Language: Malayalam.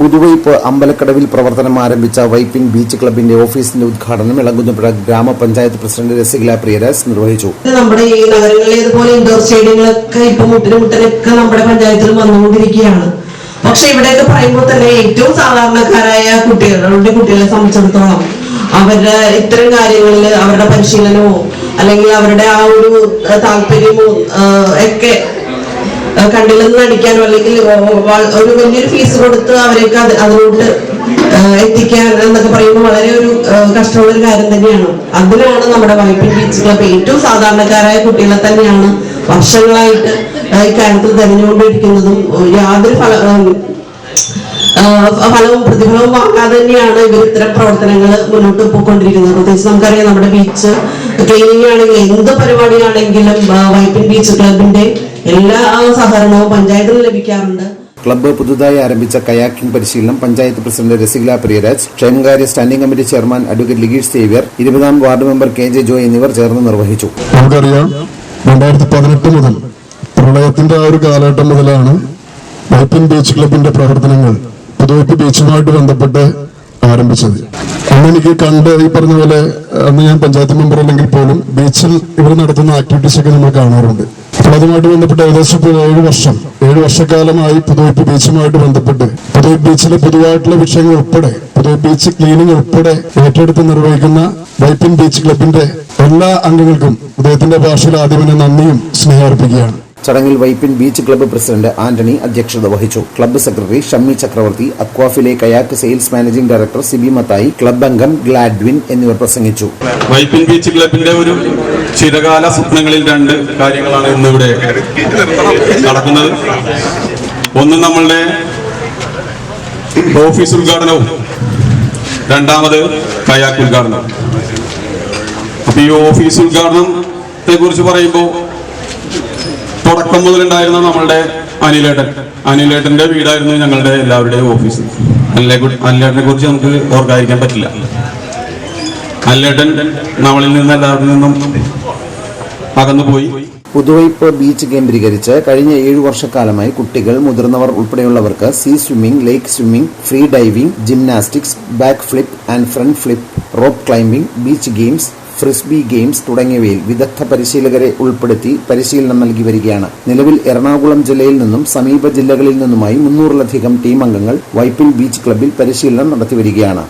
പുതുവൈപ്പ് അമ്പലക്കടവിൽ പ്രവർത്തനം ആരംഭിച്ച വൈപ്പിൻ ബീച്ച് ക്ലബിന്റെ ഓഫീസിന്റെ ഉദ്ഘാടനം ഇളങ്കുന്നപ്പുഴ ഗ്രാമപഞ്ചായത്ത് പ്രസിഡന്റ് രസികല പ്രിയരാജ് നിർവഹിച്ചു. നമ്മുടെ ഈ നഗരങ്ങളിൽ ഇതുപോലെ ഇൻഡോർ സ്റ്റേഡിയങ്ങളൊക്കെ ഇപ്പൊ മുട്ടിന് നമ്മുടെ പഞ്ചായത്തിൽ വന്നുകൊണ്ടിരിക്കുകയാണ്. പക്ഷെ ഇവിടെയൊക്കെ പറയുമ്പോൾ തന്നെ ഏറ്റവും സാധാരണക്കാരായ കുട്ടികളുടെ കുട്ടികളെ സംബന്ധിച്ചിടത്തോളം അവരുടെ ഇത്തരം കാര്യങ്ങളിൽ അവരുടെ പരിശീലനമോ അല്ലെങ്കിൽ അവരുടെ ആ ഒരു താല്പര്യമോ ഒക്കെ ഏഹ്, കണ്ടില്ലെന്ന് നടിക്കാൻ അല്ലെങ്കിൽ ഒരു വലിയൊരു ഫീസ് കൊടുത്ത് അവരെയൊക്കെ അത് അതിലോട്ട് എത്തിക്കാൻ എന്നൊക്കെ പറയുമ്പോൾ വളരെ ഒരു കഷ്ടമുള്ള ഒരു കാര്യം തന്നെയാണ്. അതിനാണ് നമ്മുടെ വൈപ്പിൻ ബീച്ച് ക്ലബ് ഏറ്റവും സാധാരണക്കാരായ കുട്ടികളെ തന്നെയാണ് വർഷങ്ങളായിട്ട് ഈ ഇക്കാര്യത്തിൽ തെരഞ്ഞുകൊണ്ടിരിക്കുന്നതും യാതൊരു ഫല ഫലവും പ്രതിഫലവും വാങ്ങാതെ തന്നെയാണ് ഇവർ ഇത്തരം പ്രവർത്തനങ്ങൾ മുന്നോട്ട് പോയിക്കൊണ്ടിരിക്കുന്നത്. പ്രത്യേകിച്ച് നമുക്കറിയാം നമ്മുടെ ബീച്ച് ക്ലീനിങ് ആണെങ്കിലും എന്ത് പരിപാടിയാണെങ്കിലും വൈപ്പിൻ ബീച്ച് ക്ലബിന്റെ എല്ലാ സഹകരണവും പഞ്ചായത്തിൽ ലഭിക്കാറുണ്ട്. ക്ലബ്ബ് പുതുതായി ആരംഭിച്ച കയാക്കിംഗ് പരിശീലനം പഞ്ചായത്ത് പ്രസിഡന്റ് രസികല പ്രിയരാജ് ക്ഷേമകാര്യ standing committee chairman advocate Ligeesh Xavier ഇരുപതാം ward member K J Joy എന്നിവർ ചേർന്ന് നിർവഹിച്ചു. നമുക്കറിയാം രണ്ടായിരത്തി പതിനെട്ട് മുതൽ പ്രളയത്തിന്റെ ആ ഒരു കാലഘട്ടം മുതലാണ് വൈപ്പിൻ ബീച്ച് ക്ലബിന്റെ പ്രവർത്തനങ്ങൾ പുതുവൈപ്പ് ബീച്ചുമായിട്ട് ബന്ധപ്പെട്ട് ആരംഭിച്ചത്. അന്ന് എനിക്ക് കണ്ട് ഈ പറഞ്ഞ പോലെ അന്ന് ഞാൻ പഞ്ചായത്ത് മെമ്പർ അല്ലെങ്കിൽ പോലും ബീച്ചിൽ ഇവർ നടത്തുന്ന ആക്ടിവിറ്റീസ് ഒക്കെ നമ്മൾ കാണാറുണ്ട്. അപ്പോൾ അതുമായിട്ട് ബന്ധപ്പെട്ട് ഏകദേശം ഇപ്പോൾ ഏഴ് വർഷം ഏഴ് വർഷക്കാലമായി പുതുവൈപ്പ് ബീച്ചുമായിട്ട് ബന്ധപ്പെട്ട്. പുതുവൈപ്പ് ബീച്ചിലെ പൊതുവായിട്ടുള്ള വിഷയങ്ങൾ ഉൾപ്പെടെ പുതുവൈപ്പ് ബീച്ച് ക്ലീനിങ് ഉൾപ്പെടെ ഏറ്റെടുത്ത് നിർവഹിക്കുന്ന വൈപ്പിൻ ബീച്ച് ക്ലബിന്റെ എല്ലാ അംഗങ്ങൾക്കും അദ്ദേഹത്തിന്റെ ഭാഷയിൽ ആദ്യമേ നന്ദിയും സ്നേഹാർപ്പിക്കുകയാണ് ചടങ്ങിൽ Vypin beach club president Antony അധ്യക്ഷത വഹിച്ചു. Club secretary Shammi Chakravarthy അക്വാഫിലെ kayak sales managing director Siby Mathai club അംഗം ഗ്ലാഡ്വിൻ എന്നിവർ പ്രസംഗിച്ചു. വൈപ്പിൻ ബീച്ച് ക്ലബിന്റെ ഒരു ചിരകാല സ്വപ്നങ്ങളിൽ രണ്ട് കാര്യങ്ങളാണ് ഇന്നിവിടെ നടക്കുന്നത്. ഒന്ന് നമ്മളുടെ ഓഫീസ് ഉദ്ഘാടനവും രണ്ടാമത് കയാക്ക് ഉദ്ഘാടനം. അപ്പൊ ഈ ഓഫീസ് ഉദ്ഘാടനത്തെ കുറിച്ച് പറയുമ്പോൾ തുടക്കം മുതലുണ്ടായിരുന്ന നമ്മളുടെ അനിലേട്ടൻ. അനിലേട്ടന്റെ വീടായിരുന്നു ഞങ്ങളുടെ എല്ലാവരുടെയും ഓഫീസ്. അനിലെ അനിലേട്ടനെ കുറിച്ച് നമുക്ക് ഓർക്കാതിരിക്കാൻ പറ്റില്ല. അനിലേട്ടൻ നമ്മളിൽ നിന്ന് എല്ലാവരിൽ നിന്നും അകന്നുപോയി. പുതുവൈപ്പ് ബീച്ച് കേന്ദ്രീകരിച്ച് കഴിഞ്ഞ ഏഴു വർഷക്കാലമായി കുട്ടികൾ മുതിർന്നവർ ഉൾപ്പെടെയുള്ളവർക്ക് sea swimming lake swimming free diving gymnastics back flip and front flip rope climbing beach games frisbee games തുടങ്ങിയവയിൽ വിദഗ്ധ പരിശീലകരെ ഉൾപ്പെടുത്തി പരിശീലനം നൽകി വരികയാണ്. നിലവിൽ എറണാകുളം ജില്ലയിൽ നിന്നും സമീപ ജില്ലകളിൽ നിന്നുമായി മുന്നൂറിലധികം ടീം അംഗങ്ങൾ വൈപ്പിൽ ബീച്ച് ക്ലബ്ബിൽ പരിശീലനം നടത്തി വരികയാണ്.